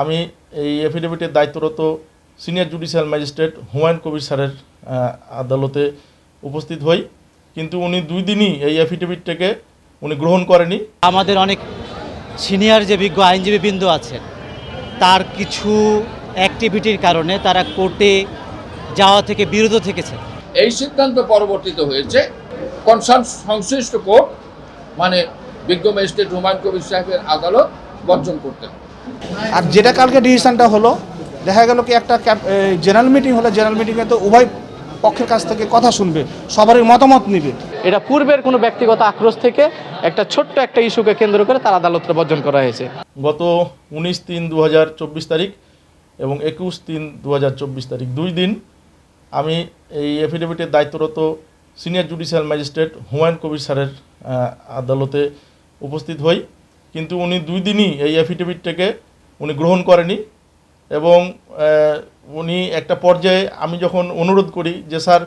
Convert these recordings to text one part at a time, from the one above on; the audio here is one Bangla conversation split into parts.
আমি এই এফিডেভিটের দায়িত্বরত senior judicial magistrate Humayun Kabir স্যারের আদালতে উপস্থিত হই। কিন্তু উনি দুই দিনই এই এফিডেভিটটাকে উনি গ্রহণ করেনি। আমাদের অনেক সিনিয়র যে বিজ্ঞ আইনজীবী বিন্দু আছেন তার কিছু অ্যাক্টিভিটির কারণে তারা কোর্টে যাওয়া থেকে বিরত থেকেছে এই সিদ্ধান্ত পরবর্তীত হয়েছে কনসার্ন সংশ্লিষ্ট কোর্ট মানে বিজ্ঞ ম্যাজিস্ট্রেট হুমায়ুন কবির সাহেবের আদালত বর্জন করতে হবে। আর যেটা কালকে ডিসিশনটা হলো দেখা গেল কি একটা জেনারেল মিটিং হলে জেনারেল মিটিংয়ে তো উভয় পক্ষের কাছ থেকে কথা শুনবে সবারই মতামত নিবে। এটা পূর্বের কোনো ব্যক্তিগত আক্রোশ থেকে একটা ছোট্ট একটা ইস্যুকে কেন্দ্র করে তার আদালতটা বর্জন করা হয়েছে। গত উনিশ তিন দু হাজার চব্বিশ তারিখ এবং একুশ তিন দু হাজার চব্বিশ তারিখ দুই দিন আমি এই এফিডেভিটের দায়িত্বরত senior judicial magistrate Humayun Kabir স্যারের আদালতে উপস্থিত হই। কিন্তু উনি দুই দিনই এই এফিডেভিটটাকে উনি গ্রহণ করেনি এবং উনি একটা পর্যায়ে আমি যখন অনুরোধ করি যে, স্যার,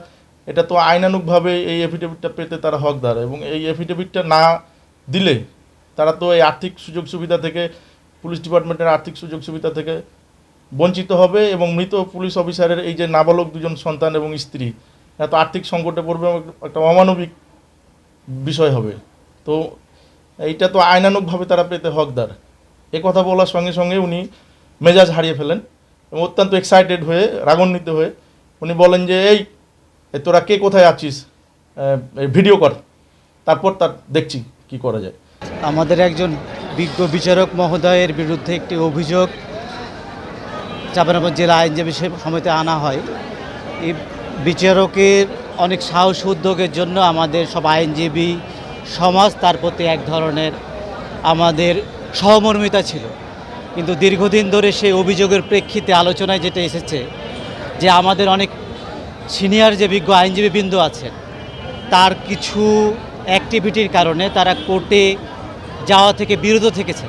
এটা তো আইনানুগভাবে এই এফিডেভিটটা পেতে তারা হকদার এবং এই এফিডেভিটটা না দিলে তারা তো এই আর্থিক সুযোগ সুবিধা থেকে, পুলিশ ডিপার্টমেন্টের আর্থিক সুযোগ সুবিধা থেকে বঞ্চিত হবে এবং মৃত পুলিশ অফিসারের এই যে নাবালক দুজন সন্তান এবং স্ত্রী এত আর্থিক সংকটে পড়বে একটা অমানবিক বিষয় হবে। তো এইটা তো আইনানুগভাবে তারা পেতে হকদার। এ কথা বলার সঙ্গে সঙ্গে উনি মেজাজ হারিয়ে ফেলেন এবং অত্যন্ত এক্সাইটেড হয়ে, রাগান্বিত হয়ে উনি বলেন যে, এই তোরা কে কোথায় আছিস? ভিডিও কর। তারপর তার দেখছি কি করা যায়। আমাদের একজন বিজ্ঞ বিচারক মহোদয়ের বিরুদ্ধে একটি অভিযোগ চাপানগঞ্জ জেলা আইনজীবী সমিতি আনা হয়। এই বিচারকের অনেক সাহস, উদ্যোগের জন্য আমাদের সব আইনজীবী সমাজ তার প্রতি এক ধরনের আমাদের সহমর্মিতা ছিল। কিন্তু দীর্ঘদিন ধরে সেই অভিযোগের প্রেক্ষিতে আলোচনায় যেটা এসেছে যে আমাদের অনেক সিনিয়র যে বিজ্ঞ আইনজীবী বিন্দু আছেন, তার কিছু অ্যাক্টিভিটির কারণে তারা কোর্টে যাওয়া থেকে বিরত থেকেছে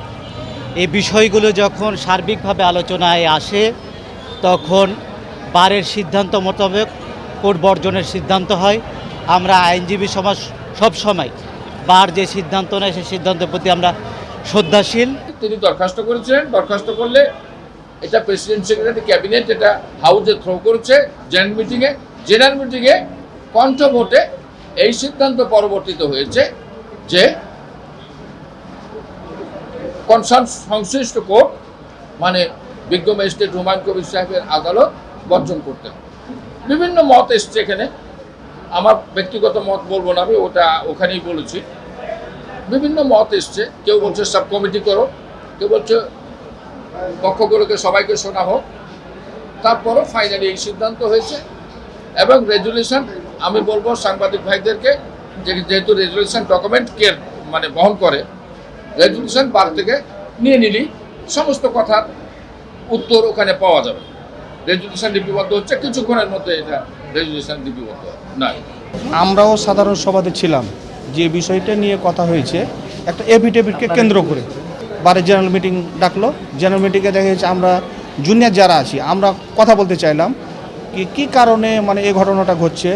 এই বিষয়গুলো যখন সার্বিকভাবে আলোচনায় আসে, তখন বারের সিদ্ধান্ত মোতাবেক কোর্ট বর্জনের সিদ্ধান্ত হয়। আমরা আইনজীবী সমাজ সবসময় বার যে সিদ্ধান্ত নেয়, সেই সিদ্ধান্তের প্রতি আমরা শ্রদ্ধাশীল। তিনি দরখাস্ত করেছিলেন দরখাস্ত করলে এটা প্রেসিডেন্ট সেক্রেটারি ক্যাবিনেট, এটা হাউসে থ্রো করেছে জেনারেল মিটিংয়ে। জেনারেল মিটিংয়ে কণ্ঠ ভোটে এই সিদ্ধান্ত পরবর্তীতে হয়েছে যে কনসার্ন সংশ্লিষ্ট কোর্ট মানে বিজ্ঞ ম্যাজিস্ট্রেট হুমায়ুন কবির সাহেবের আদালত বর্জন করতে বিভিন্ন মত এসছে এখানে। আমার ব্যক্তিগত মত বলব না আমি, ওটা ওখানেই বলেছি। বিভিন্ন মত এসছে, কেউ বলছে সাব কমিটি করো। কেউ বলছে, পক্ষগুলোকে সবাইকে শোনা হোক তারপরও ফাইনালি এই সিদ্ধান্ত হয়েছে এবং রেজুলেশন আমি বলব সাংবাদিক ভাইদেরকে, যে যেহেতু রেজুলেশন ডকুমেন্ট কে মানে বহন করে রেজুলেশন বার থেকে নিয়ে নিলি সমস্ত কথার উত্তর ওখানে পাওয়া যাবে। রেজুলেশন লিপিবদ্ধ হচ্ছে, কিছুক্ষণের মধ্যে এটা আমরাও সাধারণ সভাতে ছিলাম। যে বিষয়টা নিয়ে কথা হয়েছে একটা এফিডেভিটকে কেন্দ্র করে। বারে জেনারেল মিটিং ডাকলো। জেনারেল মিটিংয়ে দেখা যাচ্ছে আমরা জুনিয়র যারা আছি আমরা কথা বলতে চাইলাম কি কী কারণে মানে এই ঘটনাটা ঘটছে।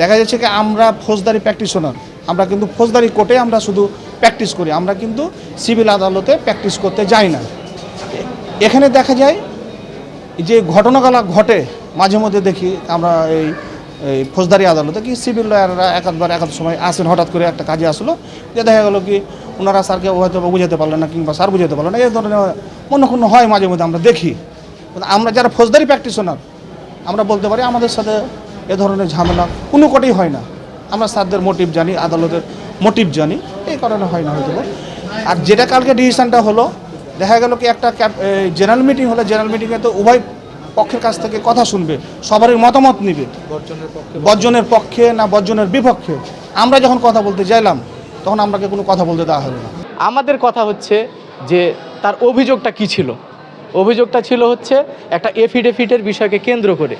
দেখা যাচ্ছে কি আমরা ফৌজদারি প্র্যাকটিশনার আমরা কিন্তু ফৌজদারি কোর্টে আমরা শুধু প্র্যাকটিস করি আমরা কিন্তু সিভিল আদালতে প্র্যাকটিস করতে যাই না। এখানে দেখা যায় যে ঘটনাগুলো ঘটে মাঝে মধ্যে দেখি আমরা এই এই ফৌজদারি আদালতে কি সিভিল লয়াররা একাধবার একাধ সময় আসেন, হঠাৎ করে একটা কাজে আসলো। যে দেখা গেলো কি ওনারা স্যারকে হয়তো বুঝাতে পারলেন না কিংবা স্যার বুঝাতে পারলেন না, এই ধরনের মনে কোনো হয় মাঝে মধ্যে আমরা দেখি। আমরা যারা ফৌজদারি প্র্যাকটিশনার আমরা বলতে পারি আমাদের সাথে এ ধরনের ঝামেলা কোনো কোটেই হয় না। আমরা স্যারদের মোটিভ জানি, আদালতের মোটিভ জানি, এই কারণে হয় না হয়তো। আর যেটা কালকে ডিসিশনটা হলো, দেখা গেল কি একটা জেনারেল মিটিং হলে জেনারেল মিটিংয়ে তো উভয় পক্ষের কাছ থেকে কথা শুনবে, সবারই মতামত নিবে। বর্জনের পক্ষে না বর্জনের বিপক্ষে। আমরা যখন কথা বলতে চাইলাম তখন আমাকে কোনো কথা বলতে দেওয়া হলো না। আমাদের কথা হচ্ছে যে তার অভিযোগটা কি ছিল? অভিযোগটা ছিল হচ্ছে একটা এফিডেভিটের বিষয়কে কেন্দ্র করে।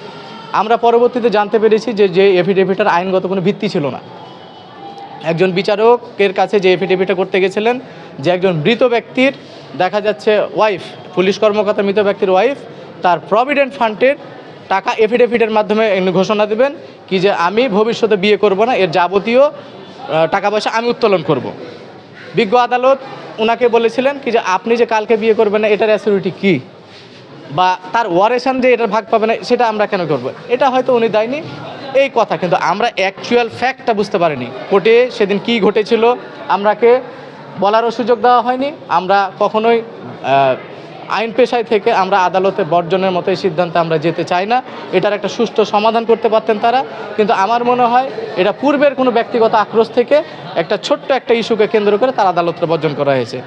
আমরা পরবর্তীতে জানতে পেরেছি যে যে এফিডেভিটের আইনগত কোনো ভিত্তি ছিল না। একজন বিচারকের কাছে যে এফিডেভিটটা করতে গেছিলেন, যে একজন মৃত ব্যক্তির, দেখা যাচ্ছে ওয়াইফ পুলিশ কর্মকর্তা মৃত ব্যক্তির ওয়াইফ তার প্রভিডেন্ট ফান্ডের টাকা এফিডেভিটের মাধ্যমে ঘোষণা দেবেন কি যে আমি ভবিষ্যতে বিয়ে করব না, এর যাবতীয় টাকা পয়সা আমি উত্তোলন করব। বিজ্ঞ আদালত ওনাকে বলেছিলেন কি যে আপনি যে কালকে বিয়ে করবেন না, এটার অ্যাসিউরিটি কী? বা তার ওয়ারেশান যে এটার ভাগ পাবে না, সেটা আমরা কেন করব? এটা হয়তো উনি দেয়নি। এই কথা, কিন্তু আমরা অ্যাকচুয়াল ফ্যাক্টটা বুঝতে পারিনি। কোর্টে সেদিন কি ঘটেছিল, আমরাকে বলারও সুযোগ দেওয়া হয়নি। আমরা কখনোই আইন পেশায় থেকে আমরা আদালতে বর্জনের মতো এই সিদ্ধান্তে আমরা যেতে চাই না। এটার একটা সুষ্ঠু সমাধান করতে পারতেন তারা। কিন্তু আমার মনে হয় এটা পূর্বের কোনো ব্যক্তিগত আক্রোশ থেকে একটা ছোট্ট একটা ইস্যুকে কেন্দ্র করে তার আদালতে বর্জন করা হয়েছে।